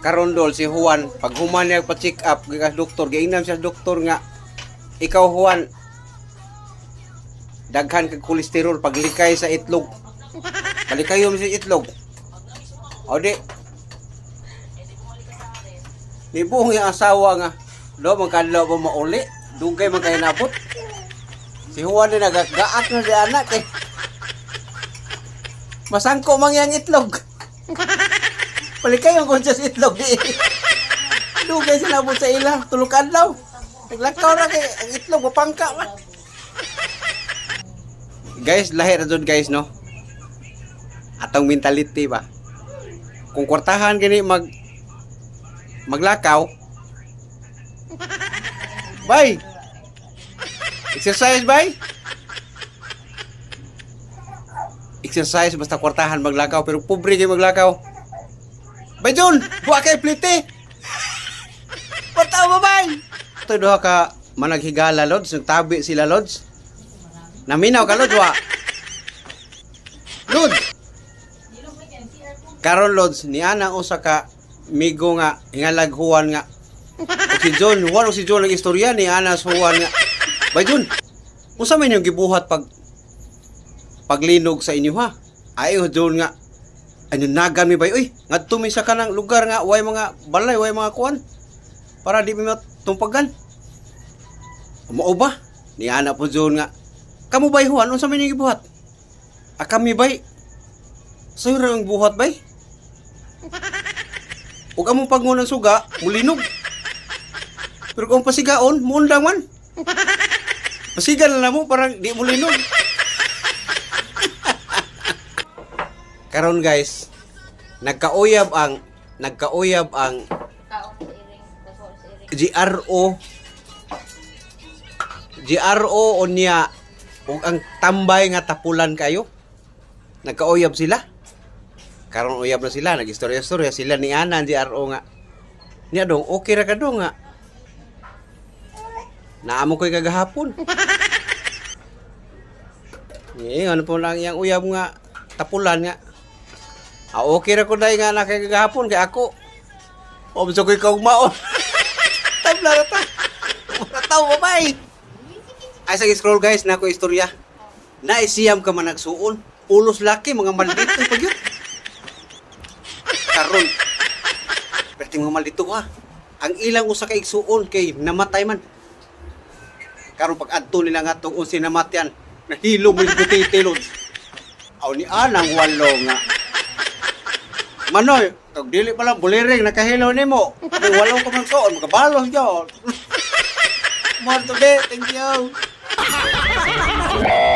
karondol si Juan pag human niya pa check up kay doktor giingnan siya doktor nga ikaw Juan daghan kag kolesterol pag likay sa itlog. Palikayo mo sa itlog. O di. Ni buong yung asawa nga do magkadlaw ba mauli? Dugay man kay nabot. Si Juan din nagagaat na di anak eh. Masangko man yang itlog Palikay yung konsya sa itlog di. Dugay sila po sa ila, tulukan daw. Naglakaw na kay ang itlog, mapangka man. Guys, lahi ra dun guys, no? Atong mentality ba? Kung kwartahan gini mag maglakaw, Bay! Exercise, bay! Exercise, basta kwartahan maglakaw, pero pobre kayo maglakaw. Bay Jun, buwa kay plite. Pataw mo bay. Ito duha ka managhigala lods, nagtabi sila lods. Naminaw ka lods wa. Lods. Karon lods ni ana usa ka migo nga hingalag nga. O si John, huwan si John ang istorya ni ana sa huwan nga. Bay Jun, unsa man yung gibuhat pag paglinog sa inyo ha? Ayo John nga ano nagan mi bay uy ngadto mi sa kanang lugar nga way mga balay way mga kuan para di mi matumpagan mao ba? Ni ana po zone nga kamo bay huan unsa man yung gibuhat ah kami bay. Sayo ra ang buhat bay? Ug among pangunang suga mulinog. Pero kung pasigaon muundang man pasigan na mo parang di mulinog karon guys nagkauyab ang nagkauyab ang. GRO GRO unya ug ang tambay nga tapulan kayo. Nagkauyab sila. Karon uyab na sila nagistorya-storya sila ni Ana ang GRO nga. Niya dong okay ra ka dong nga. Naamo ko'y kagahapon. Eh, ano po lang yung uyab nga tapulan nga. Ah, okay ra ko dahil nga nakagagahapon kay ako. O, gusto ko ikaw maon. Tabla na ta. Wala tao, babay. Ay, sa scroll guys, na ako istorya. Naisiyam ka man nagsuon. Ulos laki, mga maldito pag yun. Karon. Pwede mga maldito ha. Ang ilang usa ka igsuon kay namatay man. Karon pag adto nila nga tong unsi namatyan, nahilo mo yung butitilod. Aw ni anang walo nga. Manoy, kag dili pa lang buliring nakahilo nimo. Kay walaw ka man suon, magabalos jo. More thank you.